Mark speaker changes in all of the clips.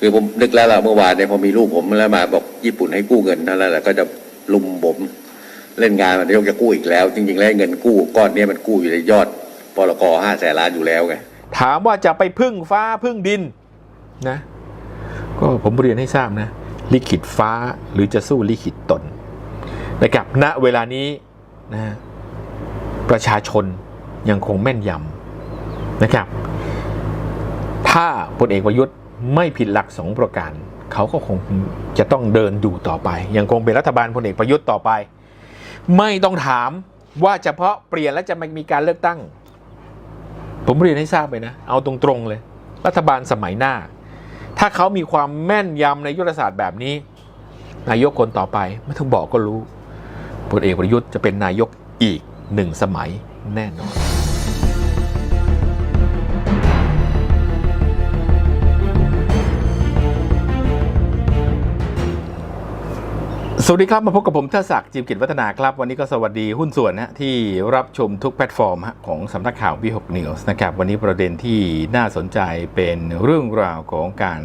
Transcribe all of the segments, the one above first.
Speaker 1: คือผมนึกแล้วล่ะเมื่อวานเนี่ยพอมีลูกผมแล้วมาบอกญี่ปุ่นให้กู้เงินเท่านั้นแหละก็จะลุมผมเล่นงานมันายกจะกู้อีกแล้ว จริงๆแล้วเงินกู้ก้อนนี้มันกู้อยู่ในยอดปลกห้าแสนล้านอยู่แล้วไง
Speaker 2: ถามว่าจะไปพึ่งฟ้าพึ่งดินนะ ก็ผมเรียนให้ทราบนะ ลิขิตฟ้าหรือจะสู้ลิขิตตนนะครับณเวลานี้นะประชาชนยังคงแม่นยำนะครับ ถ้าพลเอกประยุทธ์ ไม่ผิดหลักสองประการ เขาก็คงจะต้องเดินดูต่อไป ยังคงเป็นรัฐบาลพลเอกประยุทธ์ต่อไป ไม่ต้องถามว่าเฉพาะเปลี่ยนแล้วจะไม่มีการเลือกตั้ง ผมเรียนให้ทราบไปนะ เอาตรงๆเลย รัฐบาลสมัยหน้า ถ้าเขามีความแม่นยำในยุทธศาสตร์แบบนี้ นายกคนต่อไปไม่ต้องบอกก็รู้พลเอกประยุทธ์จะเป็นนายกอีกหนึ่งสมัยแน่นอน สวัสดีครับ มาพบกับผมเทดศักดิ์จิมกิจวัฒนาครับ วันนี้ก็สวัสดีหุ้นส่วนนะที่รับชมทุกแพลตฟอร์มของสำนักข่าววิหกนิวส์นะครับ วันนี้ประเด็นที่น่าสนใจเป็นเรื่องราวของการ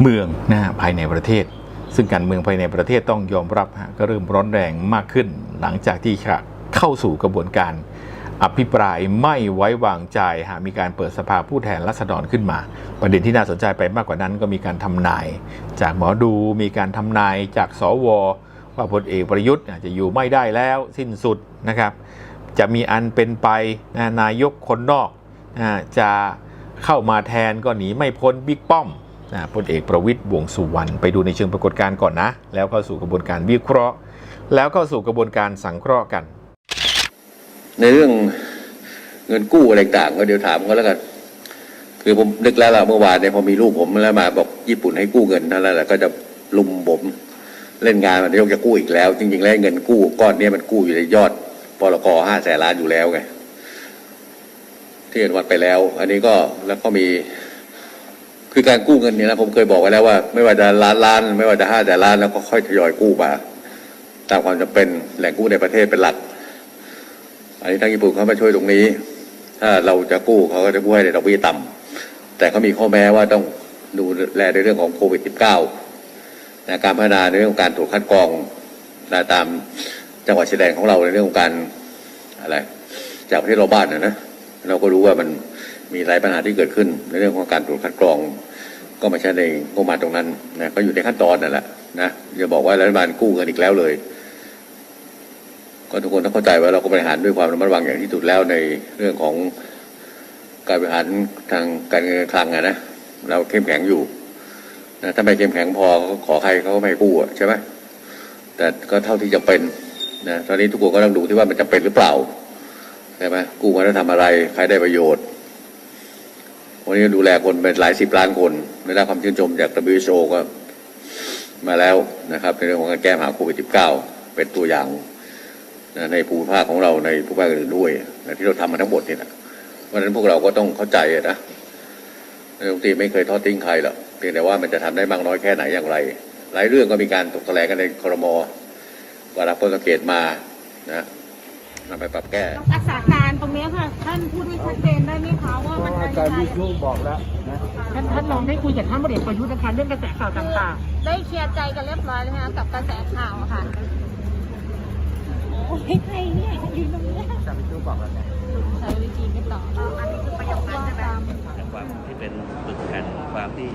Speaker 2: เมืองนะฮะภายในประเทศ ซึ่งการเมืองภายในประเทศต้องยอมรับฮะก็เริ่มร้อนแรงมากขึ้น หลังจากที่เข้าสู่กระบวนการ อภิปรายไม่ไว้วางใจหากมีการเปิดสภาผู้แทนราษฎรขึ้นมา ประเด็นที่น่าสนใจไปมากกว่านั้นก็มีการทำนาย จากหมอดูมีการทำนายจากสวว่าพลเอกประยุทธ์จะอยู่ไม่ได้แล้วสิ้นสุดนะครับ จะมีอันเป็นไปนะนายกคนนอกนะจะเข้ามาแทนก็หนีไม่พ้นบิ๊กป้อมนะพลเอกประวิตย์วงสุวรรณไปดูในเชิงปรากฏการณ์ก่อนนะ แล้วเข้าสู่กระบวนการวิเคราะห์ แล้วเข้าสู่กระบวนการสังเคราะห์กัน
Speaker 1: ในเรื่องเงินกู้อะไรต่างก็เดี๋ยวถามก็แล้วกัน คือผมนึกแล้วล่ะเมื่อวานเนี่ยพอมีลูกผมแล้วมาบอกญี่ปุ่นให้กู้เงินเท่านั้นแหละก็จะลุมผมเล่นงานมันายกจะกู้อีกแล้ว จริงๆแล้วเงินกู้ก้อนนี้มันกู้อยู่ในยอดปลกห้าแสนล้านอยู่แล้วไงที่อนุมัติไปแล้ว อันนี้ก็แล้วก็มีคือการกู้เงินเนี่ยนะผมเคยบอกไว้แล้วว่า ไม่ว่าจะล้านล้าน ไม่ว่าจะห้าแสนล้านแล้วก็ค่อยทยอยกู้มาตามความจำเป็นแหล่งกู้ในประเทศเป็นหลัก อันนี้ทางญี่ปุ่นเขามาช่วยตรงนี้ ถ้าเราจะกู้เขาก็จะกู้ให้ในดอกเบี้ยต่ำแต่เขามีข้อแม้ว่าต้องดูแลในเรื่องของโควิด -19 นะการพัฒนาในเรื่องของการตรวจคัดกรองนะตามจังหวัดชายแดนของเราในเรื่องของการอะไร จากประเทศเราบ้านนะนะเราก็รู้ว่ามันมีหลายปัญหาที่เกิดขึ้น ในเรื่องของการตรวจคัดกรอง ก็ไม่ใช่ในงบประมาณตรงนั้นนะก็อยู่ในขั้นตอนนั่นแหละนะอย่าบอกว่ารัฐบาลกู้เงินอีกแล้วเลย ก็ทุกคนต้องเข้าใจว่าเราก็บริหารด้วยความระมัดระวังอย่างที่สุดแล้วในเรื่องของการบริหารทางการเงินคลังอะนะเราเข้มแข็งอยู่นะถ้าไม่เข้มแข็งพอก็ขอใครเขาก็ไม่กู้อะใช่ไหมแต่ก็เท่าที่จะเป็นนะตอนนี้ทุกคนก็ต้องดูที่ว่ามันจะเป็นหรือเปล่าใช่ไหมกู้มาแล้วทำอะไรใครได้ประโยชน์วันนี้ดูแลคนเป็นหลายสิบล้านคนได้รับความชื่นชมจาก WHO ก็มาแล้วนะครับในเรื่องของการแก้ปัญหาโควิด -19 เป็นตัวอย่าง ในภูมิภาคของเราในภูมิภาคอื่นด้วยนะที่เราทำมาทั้งหมดนี่นะเพราะฉะนั้นพวกเราก็ต้องเข้าใจอะนะนายกรัฐมนตรีไม่เคยทอดทิ้งใครหรอกเพียงแต่ว่ามันจะทำได้มากน้อยแค่ไหนอย่างไร หลายเรื่องก็มีการตกแถลงกันในครมก็รับข้อสังเกตมานะนำไปปรับแก้
Speaker 3: รักษาการตรงเนี้ยค่ะ ท่านพูดให้ชัดเจนได้ไหมคะว่ามัน
Speaker 4: อา
Speaker 3: จะ
Speaker 4: จาร
Speaker 3: ยัง
Speaker 4: ย์
Speaker 3: ไง
Speaker 4: วิศนุบอกแล้วนะ
Speaker 5: ท่านท่านลองได้คุยกับท่านพลเอกประยุทธ์นะคะเรื่องกระแสข่าวต่าง
Speaker 3: ได้เคลียร์ใจกันเรียบร้อยแล้วนะคะกับกระแสข่าวอะค่ะโอ้ยใครเนี่ยยืนตรงนี้ย
Speaker 4: อาจารย์วิศนุบอกแล้วนะ
Speaker 3: ใช้วิธีไม่ต่ออันนี้คือประโยคนั้นใช่ไหม
Speaker 6: จากความที่เป็นปึกแผ่นความที่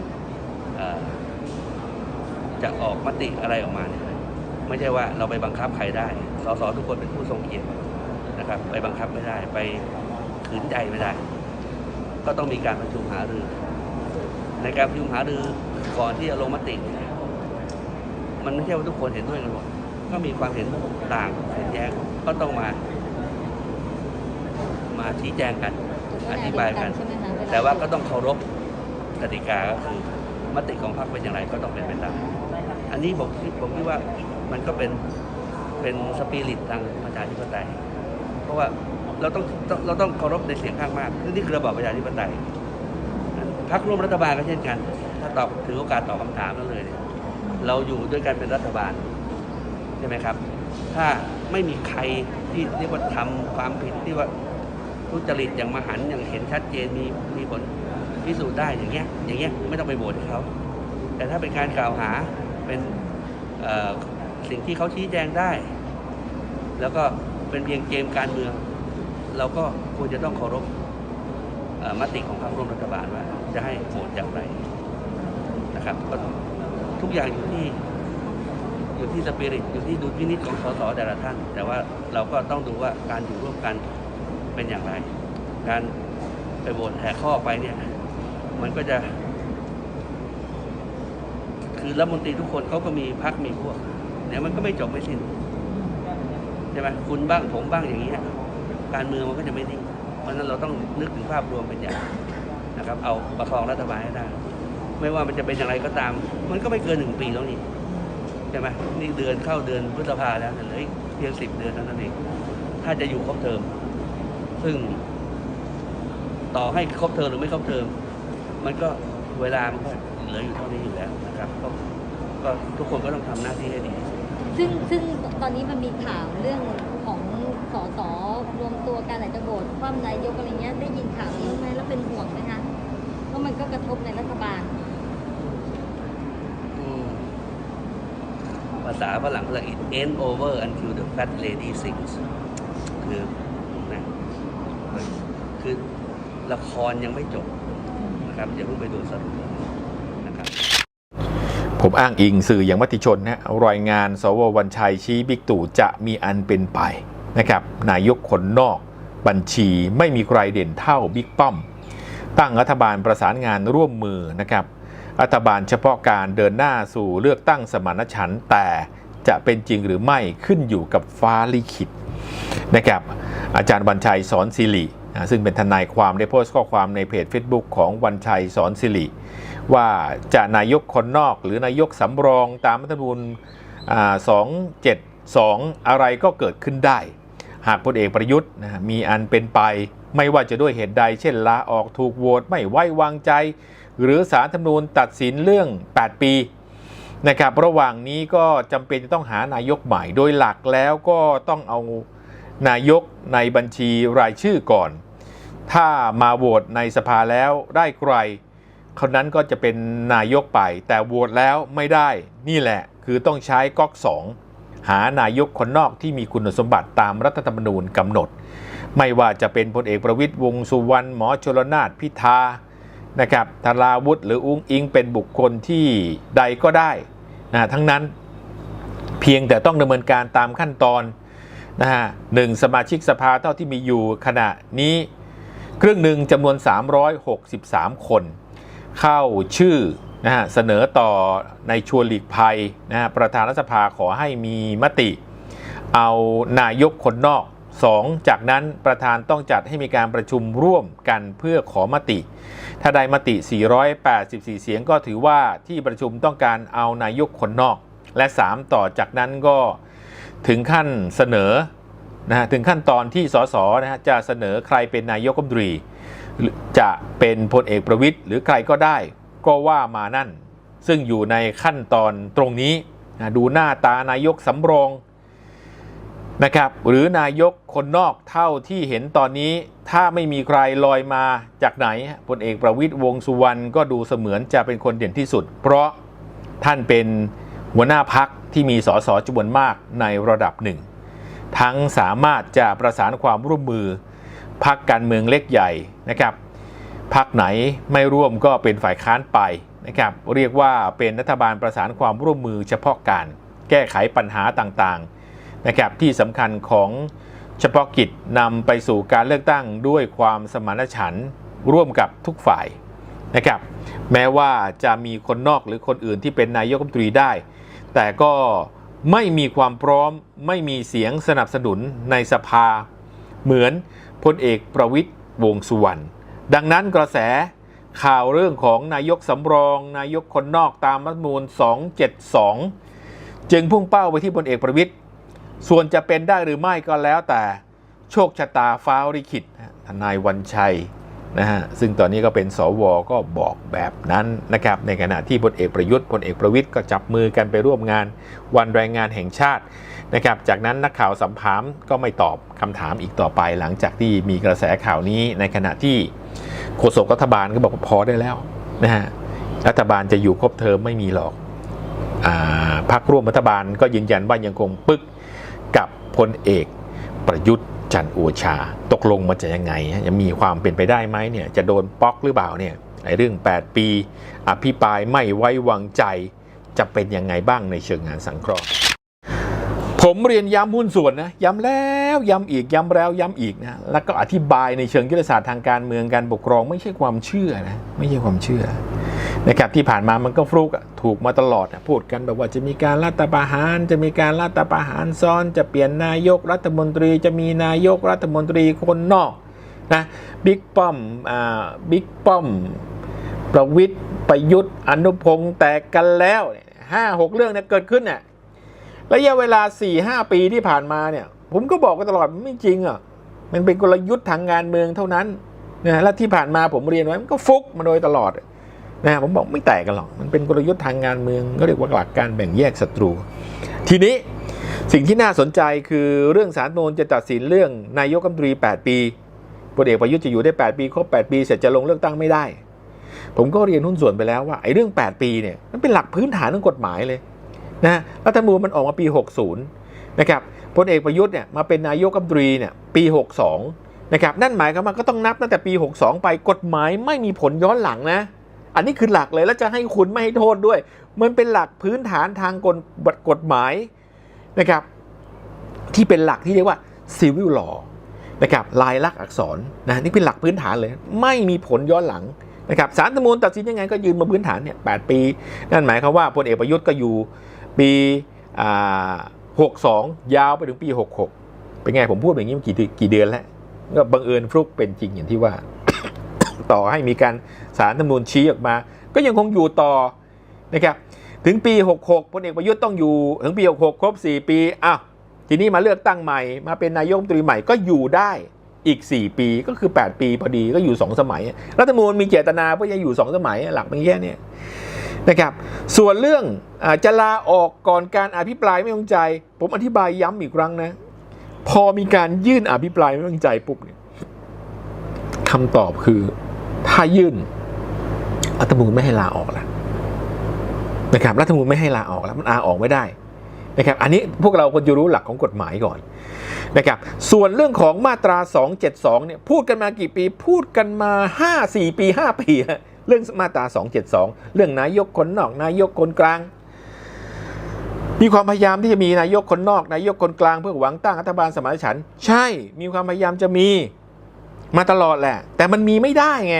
Speaker 6: จะออกมติอะไรออกมาเนี่ยไม่ใช่ว่าเราไปบังคับใครได้สสทุกคนเป็นผู้ทรงเกียรตินะครับ ไปบังคับไม่ได้ ไปขืนใจไม่ได้ ก็ต้องมีการประชุมหารือ ในการประชุมหารือก่อนที่จะลงมติ มันไม่ใช่ว่าทุกคนเห็นด้วยกันหมด ก็มีความเห็นต่างเห็นแย้งก็ต้องมา มาชี้แจงกัน อธิบายกัน แต่ว่าก็ต้องเคารพกติกาก็คือมติของพรรคเป็นอย่างไรก็ต้องเป็นไปตามอันนี้ผมคิดผมคิดว่ามันก็เป็นเป็นสปิริตทางประชาธิปไตย เพราะว่าเราต้องต้องเราต้องเคารพในเสียงข้างมากซึ่งนี่คือระบอบประชาธิปไตยพรรคร่วมรัฐบาลก็เช่นกัน ถ้าตอบถือโอกาสตอบคำถามนั้นเลยเนี่ยเราอยู่ด้วยกันเป็นรัฐบาล ใช่ไหมครับ ถ้าไม่มีใครที่เรียกว่าทำความผิดที่ว่าทุจริตอย่างมหันอย่างเห็นชัดเจนมีมีผลพิสูจน์ได้อย่างเงี้ยอย่างเงี้ยไม่ต้องไปโหวตเขา แต่ถ้าเป็นการกล่าวหาเป็นสิ่งที่เขาชี้แจงได้ แล้วก็เป็นเพียงเกมการเมือง เราก็ควรจะต้องเคารพมติของพรรคร่วมรัฐบาลว่าจะให้โหวตอย่างไรนะครับ ก็ทุกอย่างอยู่ที่ อยู่ที่สปิริตอยู่ที่ดุลพินิจของสสแต่ละท่าน แต่ว่าเราก็ต้องดูว่าการอยู่ร่วมกันเป็นอย่างไร การไปโหวตแหกข้อไปเนี่ย มันก็จะ คือรัฐมนตรีทุกคนเขาก็มีพักมีพวกเนี่ยมันก็ไม่จบไม่สิ้นใช่ไหมคุณบ้างผมบ้างอย่างนี้การเมืองมันก็จะไม่นิ่งเพราะฉะนั้นเราต้องนึกถึงภาพรวมเป็นอย่างนะครับ เอาประคองรัฐบาลให้ได้ไม่ว่ามันจะเป็นอย่างไรก็ตาม มันก็ไม่เกินหนึ่งปีแล้วนี่ ใช่ไหมนี่เดือนเข้าเดือนพฤษภาแล้วเหลืออีกเพียงสิบเดือนเท่านั้นเองถ้าจะอยู่ครบเทอม ซึ่ง ต่อให้ครบเทอมหรือไม่ครบเทอม มันก็เวลามันก็เหลืออยู่เท่านี้อยู่แล้วนะครับก็ก็ทุกคนก็ต้องทำหน้าที่ให้ดี
Speaker 3: ซึ่งซึ่งตอนนี้มันมีข่าวเรื่องของสสรวมตัวกันอาจจะโหวตคว่ำนายกอะไรเงี้ยได้ยินข่าวนี้ไหมแล้วเป็นห่วงไหมคะเพราะมันก็กระทบในรัฐบาล
Speaker 6: อืม ภาษาฝรั่งเขาเรียก it ain't over until the fat lady sings คือนะคือละครยังไม่จบนะครับอย่าเพิ่งไปดูสรุปนะครับ
Speaker 2: ผมอ้างอิงสื่ออย่างมติชนนะรายงาน สววันชัยชี้บิ๊กตู่จะมีอันเป็นไปนะครับนายกคนนอกบัญชีไม่มีใครเด่นเท่าบิ๊กป้อม ตั้งรัฐบาลประสานงานร่วมมือนะครับ รัฐบาลเฉพาะการเดินหน้าสู่เลือกตั้งสมานฉันท์แต่จะเป็นจริงหรือไม่ขึ้นอยู่กับฟ้าลิขิตนะครับอาจารย์วันชัยสอนศิริซึ่งเป็นทนายความได้โพสต์ข้อความในเพจ Facebook ของวันชัยสอนศิริว่าจะนายกคนนอกหรือนายกสำรองตามรัฐธรรมนูญ272 อะไรก็เกิดขึ้นได้ หากพลเอกประยุทธ์มีอันเป็นไป ไม่ว่าจะด้วยเหตุใด เช่นลาออกถูกโหวตไม่ไว้วางใจ หรือสารธรรมนูญตัดสินเรื่อง 8 ปีนะครับระหว่างนี้ก็จำเป็นจะต้องหานายกใหม่ โดยหลักแล้วก็ต้องเอานายกในบัญชีรายชื่อก่อน ถ้ามาโหวตในสภาแล้วได้ใครคนนั้นก็จะเป็นนายกไป แต่โหวตแล้วไม่ได้นี่แหละคือต้องใช้ก๊อก2หานายกคนนอกที่มีคุณสมบัติตามรัฐธรรมนูญกำหนด ไม่ว่าจะเป็นพลเอกประวิตยวงสุวรรณหมอชลนาถพิธา นะครับธาราวุธหรืออุ้งอิงเป็นบุคคลที่ใดก็ได้นะทั้งนั้นเพียงแต่ต้องดำเนินการตามขั้นตอนนะฮะหนึ่งสมาชิกสภาเท่าที่มีอยู่ขณะนี้ครึ่งหนึ่งจำนวน 363 คน เข้าชื่อนะฮะเสนอต่อในชวนหลีกภัยนะฮะประธานรัฐสภาขอให้มีมติ เอานายกคนนอก 2 จากนั้นประธานต้องจัดให้มีการประชุมร่วมกันเพื่อขอมติ ถ้าได้มติ 484 เสียงก็ถือว่าที่ประชุมต้องการเอานายกคนนอก และ 3 ต่อจากนั้นก็ถึงขั้นเสนอนะฮะถึงขั้นตอนที่สสนะฮะจะเสนอใครเป็นนายกรัฐมนตรี จะเป็นพลเอกประวิตยหรือใครก็ได้ก็ว่ามานั่น ซึ่งอยู่ในขั้นตอนตรงนี้นะดูหน้าตานายกสำรอง นะครับหรือนายกคนนอกเท่าที่เห็นตอนนี้ ถ้าไม่มีใครลอยมาจากไหนพลเอกประวิตยวงสุวรรณก็ดูเสมือนจะเป็นคนเด่นที่สุด เพราะท่านเป็นหัวหน้าพักที่มีสสจำนวนมากในระดับหนึ่ง ทั้งสามารถจะประสานความร่วมมือพักการเมืองเล็กใหญ่นะครับพักไหนไม่ร่วมก็เป็นฝ่ายค้านไปนะครับเรียกว่าเป็นรัฐบาลประสานความร่วมมือเฉพาะการแก้ไขปัญหาต่างๆ นะครับที่สำคัญของเฉพาะกิจนำไปสู่การเลือกตั้งด้วยความสมานฉันท์ร่วมกับทุกฝ่ายนะครับแม้ว่าจะมีคนนอกหรือคนอื่นที่เป็นนายกรัฐมนตรีได้ แต่ก็ไม่มีความพร้อมไม่มีเสียงสนับสนุนในสภา เหมือนพลเอกประวิตยวงสุวรรณดังนั้นกระแสข่าวเรื่องของนายกสำรอง นายกคนนอกตามรัฐมนูญ272 จึงพุ่งเป้าไปที่พลเอกประวิตย ส่วนจะเป็นได้หรือไม่ก็แล้วแต่โชคชะตาฟ้าลิขิตนะทนายวันชัยนะฮะซึ่งตอนนี้ก็เป็นสวก็บอกแบบนั้นนะครับในขณะที่พลเอกประยุทธ์พลเอกประวิตยก็จับมือกันไปร่วมงานวันแรงงานแห่งชาตินะครับจากนั้นนักข่าวสัมภามก็ไม่ตอบคำถามอีกต่อไป หลังจากที่มีกระแสข่าวนี้ในขณะที่โฆษกรัฐบาลก็บอกพอได้แล้วนะฮะรัฐบาลจะอยู่ครบเทอมไม่มีหรอกอ่าพักร่วมรัฐบาลก็ยืนยันว่ายังคงปึก กับพลเอกประยุทธ์จันโอชา ตกลงมันจะยังไงจะมีความเป็นไปได้ไหมเนี่ยจะโดนป๊อกหรือเปล่าเนี่ยไอ้เรื่อง 8 ปี อภิปรายไม่ไว้วางใจจะเป็นยังไงบ้างในเชิงงานสังเคราะห์ผมเรียนย้ำหุ้นส่วนนะย้ำแล้วย้ำอีกย้ำแล้วย้ำอีกนะแล้วก็อธิบายในเชิงยุทธศาสตร์ทางการเมืองการปกครอง ไม่ใช่ความเชื่อนะไม่ใช่ความเชื่อ นะครับที่ผ่านมามันก็ฟลุกถูกมาตลอดอะพูดกันแบบว่าจะมีการรัฐประหาร จะมีการรัฐประหารซ้อน จะเปลี่ยนนายกรัฐมนตรี จะมีนายกรัฐมนตรีคนนอกนะบิ๊กป้อมอ่าบิ๊กป้อม ประวิทย์ประยุทธ์อนุพงศ์แตกกันแล้วห้าหกเรื่องเนี่ยเกิดขึ้นเนี่ยระยะเวลา4ี่ห้าปีที่ผ่านมาเนี่ย ผมก็บอกกันตลอดมันไม่จริงอะมันเป็นกลยุทธ์ทางการเมืองเท่านั้นนะและที่ผ่านมาผมเรียนไว้มันก็ฟุกมาโดยตลอด นะผมบอกไม่แตกกันหรอก มันเป็นกลยุทธ์ทางการเมืองก็เรียกว่าหลักการแบ่งแยกศัตรู ทีนี้สิ่งที่น่าสนใจคือเรื่องสารโนนจะตัดสินเรื่องนายกรัฐมนตรี 8 ปีพลเอกประยุทธ์จะอยู่ได้ 8 ปีครบ 8 ปีเสร็จจะลงเลือกตั้งไม่ได้ ผมก็เรียนหุ้นส่วนไปแล้วว่าไอ้เรื่อง 8 ปีเนี่ยมันเป็นหลักพื้นฐานของกฎหมายเลยนะรัฐธรรมนูญมันออกมาปี 60 นะครับพลเอกประยุทธ์เนี่ยมาเป็นนายกรัฐมนตรีเนี่ยปี 62 นะครับนั่นหมายความว่าก็ต้องนับตั้งแต่ปี 62 ไปกฎหมายไม่มีผลย้อนหลังนะ อันนี้คือหลักเลยแล้วจะให้คุณไม่ให้โทษด้วย มันเป็นหลักพื้นฐานทางกฎกฎหมายนะครับ ที่เป็นหลักที่เรียกว่า civil law นะครับลายลักษณ์อักษรนะนี่เป็นหลักพื้นฐานเลย ไม่มีผลย้อนหลังนะครับสารธรรมนูญตัดสินยังไงก็ยืนมาพื้นฐานเนี่ยแปี นั่นหมายความว่าพลเอกประยุทธ์ก็อยู่ปีอ่า62ยาวไปถึงปี 66 เป็นไงผมพูดอย่างนี้มากี่กี่เดือนแล้ว ก็บังเอิญฟลุกเป็นจริงอย่างที่ว่า ต่อให้มีการสารธรรมนูญชี้ออกมา ก็ยังคงอยู่ต่อนะครับถึงปี 66พลเอกประยุทธ์ต้องอยู่ถึงปี 66 ครบ 4 ปีอ้าวทีนี้มาเลือกตั้งใหม่มาเป็นนายกรัฐมนตรีใหม่ก็อยู่ได้อีก 4 ปีก็คือ 8 ปีพอดีก็อยู่ 2 สมัย รัฐธรรมนูญมีเจตนาเพื่อจะอยู่ 2 สมัยหลักเป็นแค่เนี้นะครับส่วนเรื่องอจะลาออกก่อนการอภิปรายไม่วางใจ ผมอธิบายย้ำอีกครั้งนะ พอมีการยื่นอภิปรายไม่วางใจปุ๊บเนี่ยคำตอบคือ ถ้ายื่นรัฐมนูญไม่ให้ลาออกแล้วนะครับรัฐมนูญไม่ให้ลาออกแล้วมันลาออกไม่ได้นะครับอันนี้พวกเราควรจะรู้หลักของกฎหมายก่อนนะครับส่วนเรื่องของมาตรา 272เนี่ยพูดกันมากี่ปีพูดกันมา 5 4 ปี 5 ปีเรื่องมาตรา 272 เรื่องนายกคนนอก นายกคนกลาง มีความพยายามที่จะมีนายกคนนอก นายกคนกลางเพื่อหวังตั้งรัฐบาลสมานฉันใช่มีความพยายามจะมี มาตลอดแหละ แต่มันมีไม่ได้ไง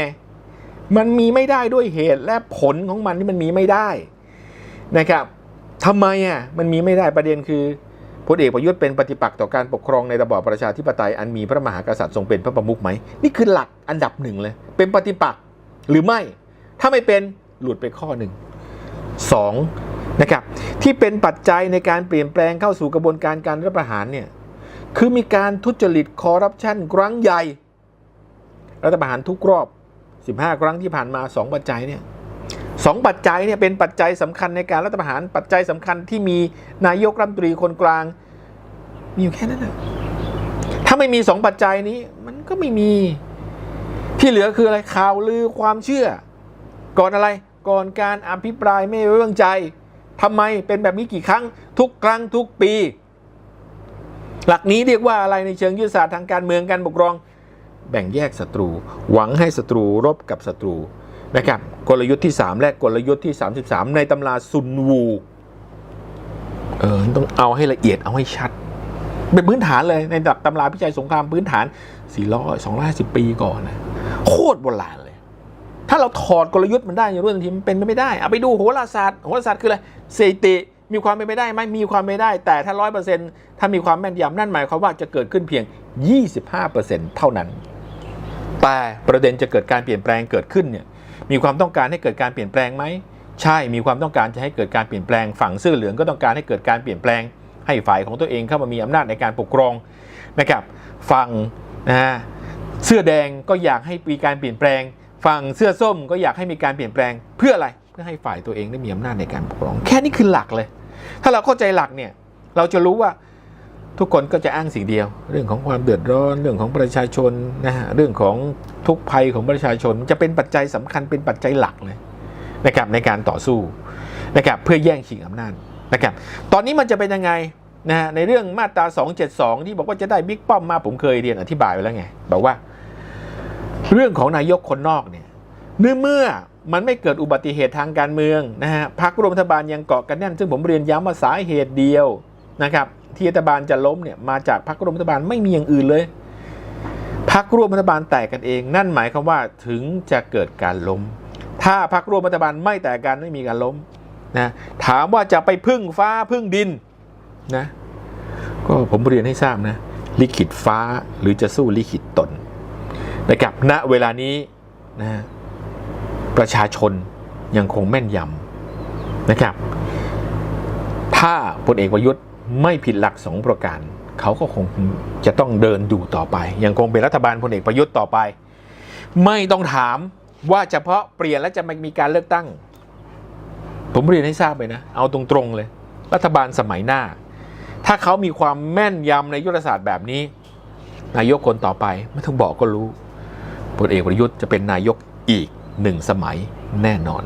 Speaker 2: มันมีไม่ได้ด้วยเหตุและผลของมันที่มันมีไม่ได้นะครับทำไมอะมันมีไม่ได้ประเด็นคือพลเอกประยุทธ์เป็นปฏิปักษ์ต่อการปกครองในระบอบประชาธิปไตยอันมีพระมหากษัตริย์ทรงเป็นพระประมุขไหม นี่คือหลักอันดับหนึ่งเลย เป็นปฏิปักษ์หรือไม่ ถ้าไม่เป็นหลุดไปข้อหนึ่งสองนะครับที่เป็นปัจจัยในการเปลี่ยนแปลงเข้าสู่กระบวนการการรัฐประหารเนี่ยคือมีการทุจริตคอร์รัปชันครั้งใหญ่ รัฐประหารทุกรอบ 15 ครั้งที่ผ่านมา 2 ปัจจัยเนี่ยสองปัจจัยเนี่ยเป็นปัจจัยสำคัญในการรัฐประหารปัจจัยสำคัญที่มีนายกรัฐมนตรีคนกลาง มีอยู่แค่นั้นนะถ้าไม่มีสองปัจจัยนี้ มันก็ไม่มี ที่เหลือคืออะไรข่าวลือความเชื่อ ก่อนอะไรก่อนการอภิปรายไม่ไว้วางใจทำไมเป็นแบบนี้กี่ครั้ง ทุกครั้งทุกปี หลักนี้เรียกว่าอะไรในเชิงยุทธศาสตร์ทางการเมืองการปกครอง แบ่งแยกศัตรู หวังให้ศัตรูรบกับศัตรูนะครับกลยุทธ์ที่ 3 และกลยุทธ์ที่ 33 ในตำราซุนวูเออต้องเอาให้ละเอียดเอาให้ชัด เป็นพื้นฐานเลยในตำราพิจัยสงครามพื้นฐาน 400 250 ปีก่อนนะโคตรโบราณเลย ถ้าเราถอดกลยุทธ์มันได้อย่างรุ่นทีมันเป็นไปไม่ได้ เอาไปดูโหราศาสตร์โหราศาสตร์คืออะไรสถิติมีความเป็นไปได้ไหมมีความเป็นไปได้ แต่ถ้าร้อยเปอร์เซ็นต์ถ้ามีความแม่นยำนั่นหมายความว่าจะเกิดขึ้นเพียง 25%เท่านั้น แต่ประเด็นจะเกิดการเปลี่ยนแปลงเกิดขึ้นเนี่ยมีความต้องการให้เกิดการเปลี่ยนแปลงไหมใช่มีความต้องการจะให้เกิดการเปลี่ยนแปลงฝั่งเสื้อเหลืองก็ต้องการให้เกิดการเปลี่ยนแปลง ให้ฝ่ายของตัวเองเข้ามามีอำนาจในการปกครองนะครับฝั่งนะฮะเสื้อแดงก็อยากให้มีการเปลี่ยนแปลง ฝั่งเสื้อส้มก็อยากให้มีการเปลี่ยนแปลง เพื่ออะไรเพื่อให้ฝ่ายตัวเองได้มีอำนาจในการปกครอง แค่นี้คือหลักเลย ถ้าเราเข้าใจหลักเนี่ยเราจะรู้ว่า ทุกคนก็จะอ้างสิ่งเดียว เรื่องของความเดือดร้อนเรื่องของประชาชนนะฮะเรื่องของทุกภัยของประชาชนจะเป็นปัจจัยสำคัญเป็นปัจจัยหลักเลยนะครับในการต่อสู้นะครับเพื่อแย่งชิงอำนาจนะครับตอนนี้มันจะเป็นยังไงนะฮะในเรื่องมาตรา 272 ที่บอกว่าจะได้บิ๊กป้อมมาผมเคยเรียนอธิบายไปแล้วไงบอกว่า เรื่องของนายกคนนอกเนี่ยเนื่อเมื่อมันไม่เกิดอุบัติเหตุทางการเมืองนะฮะพรรคร่วมรัฐบาลยังเกาะกันแน่น ซึ่งผมเรียนย้ำว่าสาเหตุเดียวนะครับ ที่รัฐบาลจะล้มเนี่ยมาจากพรรคร่วมรัฐบาลไม่มีอย่างอื่นเลยพรรคร่วมรัฐบาลแตกกันเอง นั่นหมายความว่าถึงจะเกิดการล้ม ถ้าพรรคร่วมรัฐบาลไม่แตกกันไม่มีการล้มนะถามว่าจะไปพึ่งฟ้าพึ่งดินนะก็ผมเรียนให้ทราบนะลิขิตฟ้าหรือจะสู้ลิขิตตนนะครับณเวลานี้นะประชาชนยังคงแม่นยำนะครับ ถ้าพลเอกประยุทธ์ ไม่ผิดหลักสองประการ เขาก็คงจะต้องเดินดูต่อไป ยังคงเป็นรัฐบาลพลเอกประยุทธ์ต่อไป ไม่ต้องถามว่าเฉพาะเปลี่ยนแล้วจะไม่มีการเลือกตั้ง ผมเรียนให้ทราบไปนะ เอาตรงๆเลย รัฐบาลสมัยหน้า ถ้าเขามีความแม่นยำในยุทธศาสตร์แบบนี้ นายกคนต่อไปไม่ต้องบอกก็รู้พลเอกประยุทธ์จะเป็นนายกอีกหนึ่งสมัยแน่นอน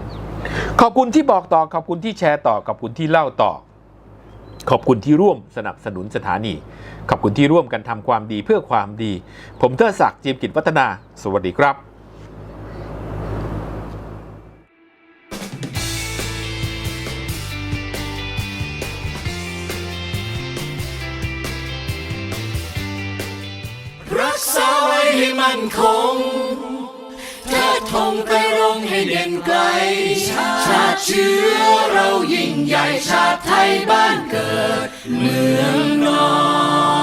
Speaker 2: ขอบคุณที่บอกต่อขอบคุณที่แชร์ต่อขอบคุณที่เล่าต่อ ขอบคุณที่ร่วมสนับสนุนสถานี ขอบคุณที่ร่วมกันทำความดีเพื่อความดี ผมเทอศักดิ์จีมกิจวัฒนา สวัสดีครับ
Speaker 7: รักษาไว้ให้มันคง ธอทงไปรงให้เด่นไกล ชาติเชื้อเรายิ่งใหญ่ชาติไทยบ้านเกิด เมืองนอน